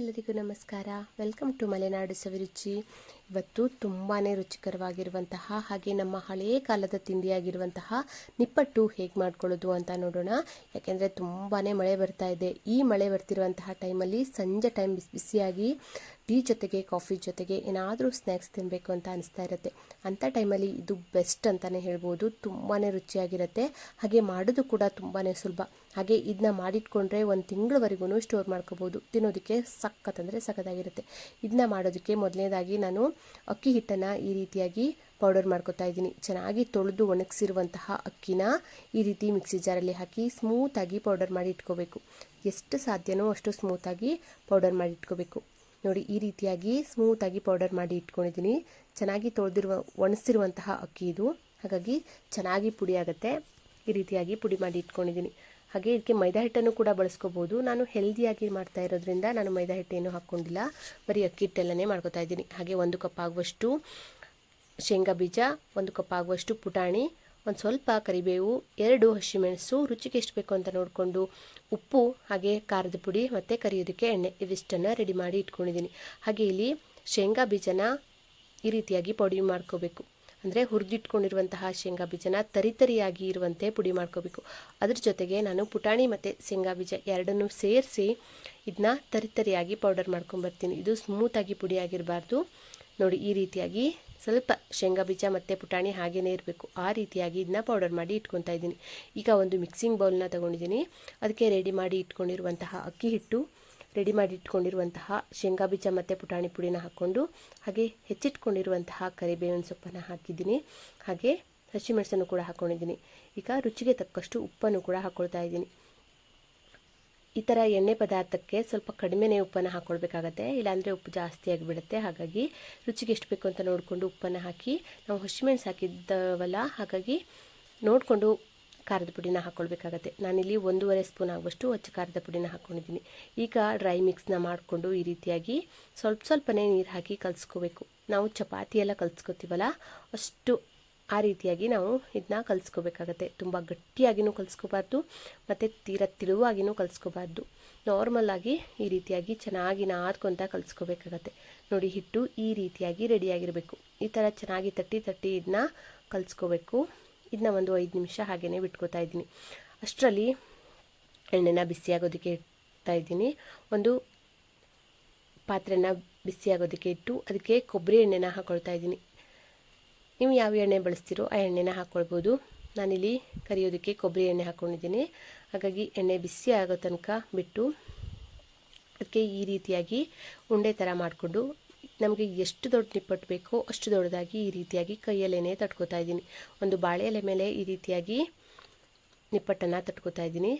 ಎಲ್ಲರಿಗೂ ನಮಸ್ಕಾರ welcome to Malenadu ಸವಿರುಚಿ ಇವತ್ತು ತುಂಬಾ ರುಚಿಕರವಾಗಿರುವಂತಹ ಹಾಗೆ ನಮ್ಮ ಹಳೆಯ ಕಾಲದ ತಿಂಡಿಯಾಗಿರುವಂತಹ ನಿಪ್ಪಟ್ಟು ಹೇಗೆ ಮಾಡ್ಕೊಳ್ಳೋದು ಅಂತ ನೋಡೋಣ. ಯಾಕೆಂದರೆ ತುಂಬಾ ಮಳೆ ಬರ್ತಾ ಇದೆ. ಈ ಮಳೆ ಬರ್ತಿರುವಂತಹ ಟೈಮಲ್ಲಿ ಸಂಜೆ ಟೈಮ್ ಬಿಸಿ ಬಿಸಿಯಾಗಿ ಟೀ ಜೊತೆಗೆ, ಕಾಫಿ ಜೊತೆಗೆ ಏನಾದರೂ ಸ್ನ್ಯಾಕ್ಸ್ ತಿನ್ನಬೇಕು ಅಂತ ಅನಿಸ್ತಾ ಇರುತ್ತೆ. ಅಂಥ ಟೈಮಲ್ಲಿ ಇದು ಬೆಸ್ಟ್ ಅಂತಲೇ ಹೇಳ್ಬೋದು. ತುಂಬಾ ರುಚಿಯಾಗಿರುತ್ತೆ. ಹಾಗೆ ಮಾಡೋದು ಕೂಡ ತುಂಬಾ ಸುಲಭ. ಹಾಗೆ ಇದನ್ನ ಮಾಡಿಟ್ಕೊಂಡ್ರೆ ಒಂದು ತಿಂಗಳವರೆಗೂ ಸ್ಟೋರ್ ಮಾಡ್ಕೋಬೋದು. ತಿನ್ನೋದಕ್ಕೆ ಸಖತ್ತಂದರೆ ಸಖತ್ತಾಗಿರುತ್ತೆ. ಇದನ್ನ ಮಾಡೋದಕ್ಕೆ ಮೊದಲನೇದಾಗಿ ನಾನು ಅಕ್ಕಿ ಹಿಟ್ಟನ್ನು ಈ ರೀತಿಯಾಗಿ ಪೌಡರ್ ಮಾಡ್ಕೊತಾ ಇದ್ದೀನಿ. ಚೆನ್ನಾಗಿ ತೊಳೆದು ಒಣಗಿಸಿರುವಂತಹ ಅಕ್ಕಿನ ಈ ರೀತಿ ಮಿಕ್ಸಿ ಜಾರಲ್ಲಿ ಹಾಕಿ ಸ್ಮೂತಾಗಿ ಪೌಡರ್ ಮಾಡಿ ಇಟ್ಕೋಬೇಕು. ಎಷ್ಟು ಸಾಧ್ಯನೋ ಅಷ್ಟು ಸ್ಮೂತಾಗಿ ಪೌಡರ್ ಮಾಡಿ ಇಟ್ಕೋಬೇಕು. ನೋಡಿ, ಈ ರೀತಿಯಾಗಿ ಸ್ಮೂತಾಗಿ ಪೌಡರ್ ಮಾಡಿ ಇಟ್ಕೊಂಡಿದ್ದೀನಿ. ಚೆನ್ನಾಗಿ ತೊಳೆದಿರುವ ಒಣಸಿರುವಂತಹ ಅಕ್ಕಿ ಇದು. ಹಾಗಾಗಿ ಚೆನ್ನಾಗಿ ಪುಡಿ ಆಗುತ್ತೆ. ಈ ರೀತಿಯಾಗಿ ಪುಡಿ ಮಾಡಿ ಇಟ್ಕೊಂಡಿದ್ದೀನಿ. ಹಾಗೆ ಇದಕ್ಕೆ ಮೈದಾ ಹಿಟ್ಟನ್ನು ಕೂಡ ಬಳಸ್ಕೋಬೋದು. ನಾನು ಹೆಲ್ದಿಯಾಗಿ ಮಾಡ್ತಾ ಇರೋದ್ರಿಂದ ನಾನು ಮೈದಾ ಹಿಟ್ಟೇನು ಹಾಕ್ಕೊಂಡಿಲ್ಲ. ಬರೀ ಅಕ್ಕಿ ಹಿಟ್ಟೆಲ್ಲನೇ ಮಾಡ್ಕೊತಾ ಇದ್ದೀನಿ. ಹಾಗೆ ಒಂದು ಕಪ್ ಆಗುವಷ್ಟು ಶೇಂಗಾ ಬೀಜ, ಒಂದು ಕಪ್ ಆಗುವಷ್ಟು ಪುಟಾಣಿ, ಒಂದು ಸ್ವಲ್ಪ ಕರಿಬೇವು, ಎರಡು ಹಸಿಮೆಣಸು, ರುಚಿಗೆ ಎಷ್ಟು ಬೇಕು ಅಂತ ನೋಡಿಕೊಂಡು ಉಪ್ಪು, ಹಾಗೆ ಖಾರದ ಪುಡಿ ಮತ್ತು ಕರಿಯೋದಕ್ಕೆ ಎಣ್ಣೆ ಇವಿಷ್ಟನ್ನು ರೆಡಿ ಮಾಡಿ ಇಟ್ಕೊಂಡಿದ್ದೀನಿ. ಹಾಗೆ ಇಲ್ಲಿ ಶೇಂಗಾ ಬೀಜನ ಈ ರೀತಿಯಾಗಿ ಪೌಡಿ ಮಾಡ್ಕೋಬೇಕು. ಅಂದರೆ ಹುರಿದಿಟ್ಕೊಂಡಿರುವಂತಹ ಶೇಂಗಾ ಬೀಜನ ತರಿತರಿಯಾಗಿ ಇರುವಂತೆ ಪುಡಿ ಮಾಡ್ಕೋಬೇಕು. ಅದ್ರ ಜೊತೆಗೆ ನಾನು ಪುಟಾಣಿ ಮತ್ತು ಶೇಂಗಾ ಬೀಜ ಎರಡನ್ನೂ ಸೇರಿಸಿ ಇದನ್ನ ತರಿತರಿಯಾಗಿ ಪೌಡರ್ ಮಾಡ್ಕೊಂಬರ್ತೀನಿ. ಇದು ಸ್ಮೂತಾಗಿ ಪುಡಿ ಆಗಿರಬಾರ್ದು. ನೋಡಿ, ಈ ರೀತಿಯಾಗಿ ಸ್ವಲ್ಪ ಶೇಂಗಾ ಬೀಜ ಮತ್ತು ಪುಟಾಣಿ ಹಾಗೇನೇ ಇರಬೇಕು. ಆ ರೀತಿಯಾಗಿ ಇದನ್ನ ಪೌಡರ್ ಮಾಡಿ ಇಟ್ಕೊತಾ ಇದ್ದೀನಿ. ಈಗ ಒಂದು ಮಿಕ್ಸಿಂಗ್ ಬೌಲ್ನ ತೊಗೊಂಡಿದ್ದೀನಿ. ಅದಕ್ಕೆ ರೆಡಿ ಮಾಡಿ ಇಟ್ಕೊಂಡಿರುವಂತಹ ಅಕ್ಕಿ ಹಿಟ್ಟು ರೆಡಿ ಮಾಡಿ ಇಟ್ಕೊಂಡಿರುವಂತಹ ಶೇಂಗಾ ಬೀಜ ಮತ್ತು ಪುಟಾಣಿ ಪುಡಿನ ಹಾಕ್ಕೊಂಡು, ಹಾಗೆ ಹೆಚ್ಚಿಟ್ಕೊಂಡಿರುವಂತಹ ಕರಿಬೇವಿನ ಸೊಪ್ಪನ್ನು ಹಾಕಿದ್ದೀನಿ. ಹಾಗೆ ಹಸಿಮೆಣಸನ್ನು ಕೂಡ ಹಾಕ್ಕೊಂಡಿದ್ದೀನಿ ಈಗ ರುಚಿಗೆ ತಕ್ಕಷ್ಟು ಉಪ್ಪನ್ನು ಕೂಡ ಹಾಕ್ಕೊಳ್ತಾ ಇದ್ದೀನಿ. ಈ ಥರ ಎಣ್ಣೆ ಪದಾರ್ಥಕ್ಕೆ ಸ್ವಲ್ಪ ಕಡಿಮೆನೇ ಉಪ್ಪನ್ನು ಹಾಕ್ಕೊಳ್ಬೇಕಾಗತ್ತೆ ಇಲ್ಲಾಂದರೆ ಉಪ್ಪು ಜಾಸ್ತಿ ಆಗಿಬಿಡುತ್ತೆ. ಹಾಗಾಗಿ ರುಚಿಗೆ ಎಷ್ಟು ಬೇಕು ಅಂತ ನೋಡಿಕೊಂಡು ಉಪ್ಪನ್ನು ಹಾಕಿ, ನಾವು ಹಸಿಮೆಣಸು ಹಾಕಿದ್ದವಲ್ಲ, ಹಾಗಾಗಿ ನೋಡಿಕೊಂಡು ಖಾರದ ಪುಡಿನ ಹಾಕ್ಕೊಳ್ಬೇಕಾಗತ್ತೆ ನಾನಿಲ್ಲಿ ಒಂದೂವರೆ ಸ್ಪೂನ್ ಆಗುವಷ್ಟು ಅಚ್ಚ ಖಾರದ ಪುಡಿನ ಹಾಕ್ಕೊಂಡಿದ್ದೀನಿ ಈಗ ಡ್ರೈ ಮಿಕ್ಸ್ನ ಮಾಡಿಕೊಂಡು ಈ ರೀತಿಯಾಗಿ ಸ್ವಲ್ಪ ಸ್ವಲ್ಪನೇ ನೀರು ಹಾಕಿ ಕಲಿಸ್ಕೋಬೇಕು. ನಾವು ಚಪಾತಿ ಎಲ್ಲ ಕಲಸ್ಕೋತೀವಲ್ಲ, ಅಷ್ಟು ಆ ರೀತಿಯಾಗಿ ನಾವು ಇದನ್ನ ಕಲಿಸ್ಕೋಬೇಕಾಗತ್ತೆ. ತುಂಬ ಗಟ್ಟಿಯಾಗಿನೂ ಕಲಿಸ್ಕೋಬಾರ್ದು, ಮತ್ತು ತೀರ ತಿಳುವಾಗಿನೂ ಕಲಿಸ್ಕೋಬಾರ್ದು. ನಾರ್ಮಲಾಗಿ ಈ ರೀತಿಯಾಗಿ ಚೆನ್ನಾಗಿ ನಾದ್ಕೊಂತ ಕಲಿಸ್ಕೋಬೇಕಾಗತ್ತೆ. ನೋಡಿ, ಹಿಟ್ಟು ಈ ರೀತಿಯಾಗಿ ರೆಡಿಯಾಗಿರಬೇಕು. ಈ ಥರ ಚೆನ್ನಾಗಿ ತಟ್ಟಿ ತಟ್ಟಿ ಇದನ್ನ ಕಲಿಸ್ಕೋಬೇಕು. ಇದನ್ನ ಒಂದು ಐದು ನಿಮಿಷ ಹಾಗೇ ಬಿಟ್ಕೋತಾ ಇದ್ದೀನಿ. ಅಷ್ಟರಲ್ಲಿ ಎಣ್ಣೆನ ಬಿಸಿಯಾಗೋದಕ್ಕೆ ಇಡ್ತಾ ಇದ್ದೀನಿ. ಒಂದು ಪಾತ್ರೆನ ಬಿಸಿಯಾಗೋದಕ್ಕೆ ಇಟ್ಟು ಅದಕ್ಕೆ ಕೊಬ್ಬರಿ ಎಣ್ಣೆನ ಹಾಕ್ಕೊಳ್ತಾ ಇದ್ದೀನಿ. ನೀವು ಯಾವ ಎಣ್ಣೆ ಬಳಸ್ತೀರೋ ಆ ಎಣ್ಣೆನ ಹಾಕ್ಕೊಳ್ಬೋದು ನಾನಿಲ್ಲಿ ಕರಿಯೋದಕ್ಕೆ ಕೊಬ್ಬರಿ ಎಣ್ಣೆ ಹಾಕ್ಕೊಂಡಿದ್ದೀನಿ ಹಾಗಾಗಿ ಎಣ್ಣೆ ಬಿಸಿ ಆಗೋ ತನಕ ಬಿಟ್ಟು ಅದಕ್ಕೆ ಈ ರೀತಿಯಾಗಿ ಉಂಡೆ ಥರ ಮಾಡಿಕೊಂಡು ನಮಗೆ ಎಷ್ಟು ದೊಡ್ಡ ನಿಪ್ಪಟ್ಟು ಬೇಕೋ ಅಷ್ಟು ದೊಡ್ಡದಾಗಿ ಈ ರೀತಿಯಾಗಿ ಕೈಯಲ್ಲೇನೆ ತಟ್ಕೋತಾ ಇದ್ದೀನಿ. ಒಂದು ಬಾಳೆ ಎಲೆ ಮೇಲೆ ಈ ರೀತಿಯಾಗಿ ನಿಪ್ಪಟ್ಟನ್ನು ತಟ್ಕೋತಾ ಇದ್ದೀನಿ.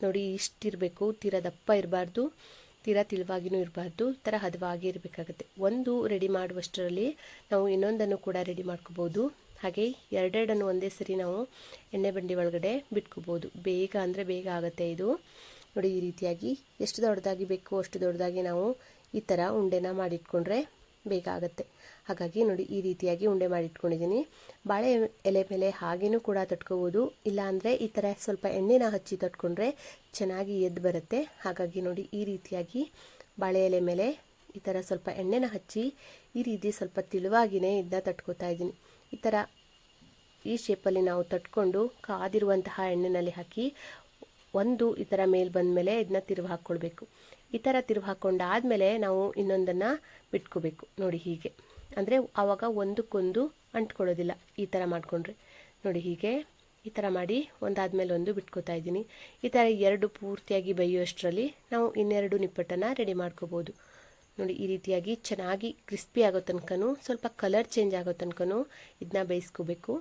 ನೋಡಿ, ಇಷ್ಟಿರಬೇಕು. ತೀರ ದಪ್ಪ ಇರಬಾರ್ದು. ತೀರಾ ತಿಳುವಾಗಿಯೂ ಇರಬಾರ್ದು. ಥರ ಹದವಾಗಿ ಇರಬೇಕಾಗುತ್ತೆ. ಒಂದು ರೆಡಿ ಮಾಡುವಷ್ಟರಲ್ಲಿ ನಾವು ಇನ್ನೊಂದನ್ನು ಕೂಡ ರೆಡಿ ಮಾಡ್ಕೋಬೋದು. ಹಾಗೆ ಎರಡೆರಡನ್ನು ಒಂದೇ ಸರಿ ನಾವು ಎಣ್ಣೆ ಬಂಡಿ ಒಳಗಡೆ ಬಿಟ್ಕೋಬೋದು. ಬೇಗ ಅಂದರೆ ಬೇಗ ಆಗುತ್ತೆ ಇದು. ನೋಡಿ, ಈ ರೀತಿಯಾಗಿ ಎಷ್ಟು ದೊಡ್ಡದಾಗಿ ಬೇಕು ಅಷ್ಟು ದೊಡ್ಡದಾಗಿ ನಾವು ಈ ಥರ ಉಂಡೆನ ಮಾಡಿಟ್ಕೊಂಡ್ರೆ ಬೇಗ ಹಾಗಾಗಿ ನೋಡಿ ಈ ರೀತಿಯಾಗಿ ಉಂಡೆ ಮಾಡಿಟ್ಕೊಂಡಿದ್ದೀನಿ. ಬಾಳೆ ಎಲೆ ಮೇಲೆ ಹಾಗೇನೂ ಕೂಡ ತಟ್ಕೋಬೋದು. ಇಲ್ಲಾಂದರೆ ಈ ಥರ ಸ್ವಲ್ಪ ಎಣ್ಣೆನ ಹಚ್ಚಿ ತಟ್ಕೊಂಡ್ರೆ ಚೆನ್ನಾಗಿ ಎದ್ದು ಬರುತ್ತೆ. ಹಾಗಾಗಿ ನೋಡಿ ಈ ರೀತಿಯಾಗಿ ಬಾಳೆ ಎಲೆ ಮೇಲೆ ಈ ಥರ ಸ್ವಲ್ಪ ಎಣ್ಣೆನ ಹಚ್ಚಿ ಈ ರೀತಿ ಸ್ವಲ್ಪ ತಿಳುವಾಗಿನೇ ಇದನ್ನ ತಟ್ಕೋತಾ ಇದ್ದೀನಿ. ಈ ಥರ ಈ ಶೇಪಲ್ಲಿ ನಾವು ತಟ್ಕೊಂಡು ಕಾದಿರುವಂತಹ ಎಣ್ಣೆನಲ್ಲಿ ಹಾಕಿ ಒಂದು ಈ ಥರ ಮೇಲೆ ಬಂದ ಮೇಲೆ ಇದನ್ನ ತಿರುವು ಹಾಕ್ಕೊಳ್ಬೇಕು ಈ ಥರ ತಿರುವು ಹಾಕ್ಕೊಂಡಾದಮೇಲೆ ನಾವು ಇನ್ನೊಂದನ್ನು ಬಿಟ್ಕೋಬೇಕು. ನೋಡಿ ಹೀಗೆ. ಅಂದರೆ ಆವಾಗ ಒಂದಕ್ಕೊಂದು ಅಂಟ್ಕೊಳ್ಳೋದಿಲ್ಲ. ಈ ಥರ ಮಾಡಿಕೊಂಡ್ರೆ. ನೋಡಿ ಹೀಗೆ. ಈ ಥರ ಮಾಡಿ ಒಂದಾದ್ಮೇಲೆ ಒಂದು ಬಿಟ್ಕೋತಾ ಇದ್ದೀನಿ. ಈ ಥರ ಎರಡು ಪೂರ್ತಿಯಾಗಿ ಬೇಯುವಷ್ಟರಲ್ಲಿ ನಾವು ಇನ್ನೆರಡು ನಿಪ್ಪಟ್ಟನ್ನು ರೆಡಿ ಮಾಡ್ಕೋಬೋದು. ನೋಡಿ ಈ ರೀತಿಯಾಗಿ ಚೆನ್ನಾಗಿ ಕ್ರಿಸ್ಪಿ ಆಗೋ ತನಕನೂ, ಸ್ವಲ್ಪ ಕಲರ್ ಚೇಂಜ್ ಆಗೋ ತನಕನೂ ಇದನ್ನ ಬೇಯಿಸ್ಕೋಬೇಕು.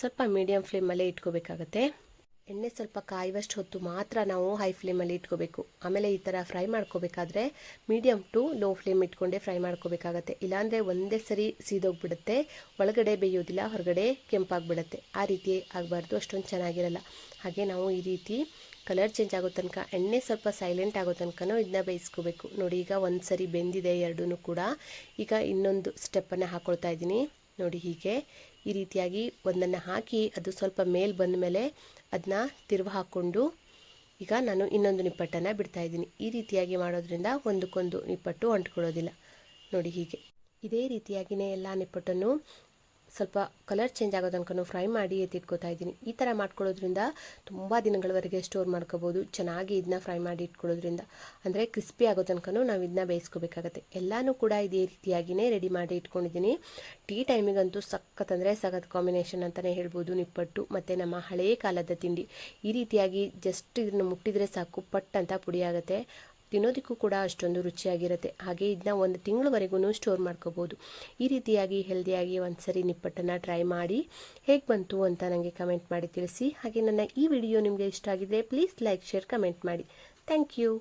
ಸ್ವಲ್ಪ ಮೀಡಿಯಮ್ ಫ್ಲೇಮಲ್ಲೇ ಇಟ್ಕೋಬೇಕಾಗತ್ತೆ. ಎಣ್ಣೆ ಸ್ವಲ್ಪ ಕಾಯುವಷ್ಟು ಹೊತ್ತು ಮಾತ್ರ ನಾವು ಹೈ ಫ್ಲೇಮಲ್ಲಿ ಇಟ್ಕೋಬೇಕು. ಆಮೇಲೆ ಈ ಥರ ಫ್ರೈ ಮಾಡ್ಕೋಬೇಕಾದ್ರೆ ಮೀಡಿಯಮ್ ಟು ಲೋ ಫ್ಲೇಮ್ ಇಟ್ಕೊಂಡೇ ಫ್ರೈ ಮಾಡ್ಕೋಬೇಕಾಗತ್ತೆ. ಇಲ್ಲಾಂದರೆ ಒಂದೇ ಸರಿ ಸೀದೋಗ್ಬಿಡುತ್ತೆ. ಒಳಗಡೆ ಬೇಯೋದಿಲ್ಲ, ಹೊರಗಡೆ ಕೆಂಪಾಗ್ಬಿಡುತ್ತೆ. ಆ ರೀತಿ ಆಗಬಾರ್ದು, ಅಷ್ಟೊಂದು ಚೆನ್ನಾಗಿರಲ್ಲ. ಹಾಗೆ ನಾವು ಈ ರೀತಿ ಕಲರ್ ಚೇಂಜ್ ಆಗೋ ತನಕ, ಎಣ್ಣೆ ಸ್ವಲ್ಪ ಸೈಲೆಂಟ್ ಆಗೋ ತನಕನೂ ಇದನ್ನ ಬೇಯಿಸ್ಕೋಬೇಕು. ನೋಡಿ, ಈಗ ಒಂದು ಸರಿ ಬೆಂದಿದೆ ಎರಡೂ ಕೂಡ. ಈಗ ಇನ್ನೊಂದು ಸ್ಟೆಪ್ಪನ್ನು ಹಾಕ್ಕೊಳ್ತಾ ಇದ್ದೀನಿ. ನೋಡಿ ಹೀಗೆ ಈ ರೀತಿಯಾಗಿ ಒಂದನ್ನು ಹಾಕಿ ಅದು ಸ್ವಲ್ಪ ಮೇಲೆ ಬಂದ ಮೇಲೆ ಅದನ್ನ ತಿರುವು ಹಾಕ್ಕೊಂಡು ಈಗ ನಾನು ಇನ್ನೊಂದು ನಿಪ್ಪಟ್ಟನ್ನು ಬಿಡ್ತಾ ಇದ್ದೀನಿ. ಈ ರೀತಿಯಾಗಿ ಮಾಡೋದ್ರಿಂದ ಒಂದಕ್ಕೊಂದು ನಿಪ್ಪಟ್ಟು ಅಂಟ್ಕೊಳ್ಳೋದಿಲ್ಲ. ನೋಡಿ ಹೀಗೆ. ಇದೇ ರೀತಿಯಾಗಿಯೇ ಎಲ್ಲ ನಿಪ್ಪಟ್ಟನ್ನು ಸ್ವಲ್ಪ ಕಲರ್ ಚೇಂಜ್ ಆಗೋ ತನಕ ಫ್ರೈ ಮಾಡಿ ಎತ್ತಿಟ್ಕೋತಾ ಇದ್ದೀನಿ. ಈ ಥರ ಮಾಡ್ಕೊಳ್ಳೋದ್ರಿಂದ ತುಂಬ ದಿನಗಳವರೆಗೆ ಸ್ಟೋರ್ ಮಾಡ್ಕೋಬೋದು. ಚೆನ್ನಾಗಿ ಇದನ್ನ ಫ್ರೈ ಮಾಡಿ ಇಟ್ಕೊಳ್ಳೋದ್ರಿಂದ. ಅಂದರೆ ಕ್ರಿಸ್ಪಿ ಆಗೋ ತನಕ ನಾವು ಇದನ್ನ ಬೇಯಿಸ್ಕೋಬೇಕಾಗತ್ತೆ. ಎಲ್ಲನೂ ಕೂಡ ಇದೇ ರೀತಿಯಾಗಿಯೇ ರೆಡಿ ಮಾಡಿ ಇಟ್ಕೊಂಡಿದ್ದೀನಿ. ಟೀ ಟೈಮಿಗಂತೂ ಸಖತ್ ಅಂದರೆ ಸಖತ್ ಕಾಂಬಿನೇಷನ್ ಅಂತಲೇ ಹೇಳ್ಬೋದು ನಿಪ್ಪಟ್ಟು ಮತ್ತು ನಮ್ಮ ಹಳೆಯ ಕಾಲದ ತಿಂಡಿ. ಈ ರೀತಿಯಾಗಿ ಜಸ್ಟ್ ಇದನ್ನು ಮುಟ್ಟಿದರೆ ಸಾಕು, ಪಟ್ ಅಂತ ಪುಡಿ ತಿನ್ನೋದಕ್ಕೂ ಕೂಡ ಅಷ್ಟೊಂದು ರುಚಿಯಾಗಿರುತ್ತೆ. ಹಾಗೆ ಇದನ್ನ ಒಂದು ತಿಂಗಳವರೆಗೂ ಸ್ಟೋರ್ ಮಾಡ್ಕೋಬೋದು. ಈ ರೀತಿಯಾಗಿ ಹೆಲ್ದಿಯಾಗಿ ಒಂದು ಸರಿ ನಿಪ್ಪಟ್ಟನ್ನು ಟ್ರೈ ಮಾಡಿ ಹೇಗೆ ಬಂತು ಅಂತ ನನಗೆ ಕಮೆಂಟ್ ಮಾಡಿ ತಿಳಿಸಿ. ಹಾಗೆ ನನ್ನ ಈ ವಿಡಿಯೋ ನಿಮಗೆ ಇಷ್ಟ ಆಗಿದ್ರೆ ಪ್ಲೀಸ್ ಲೈಕ್ ಶೇರ್ ಕಮೆಂಟ್ ಮಾಡಿ. Thank you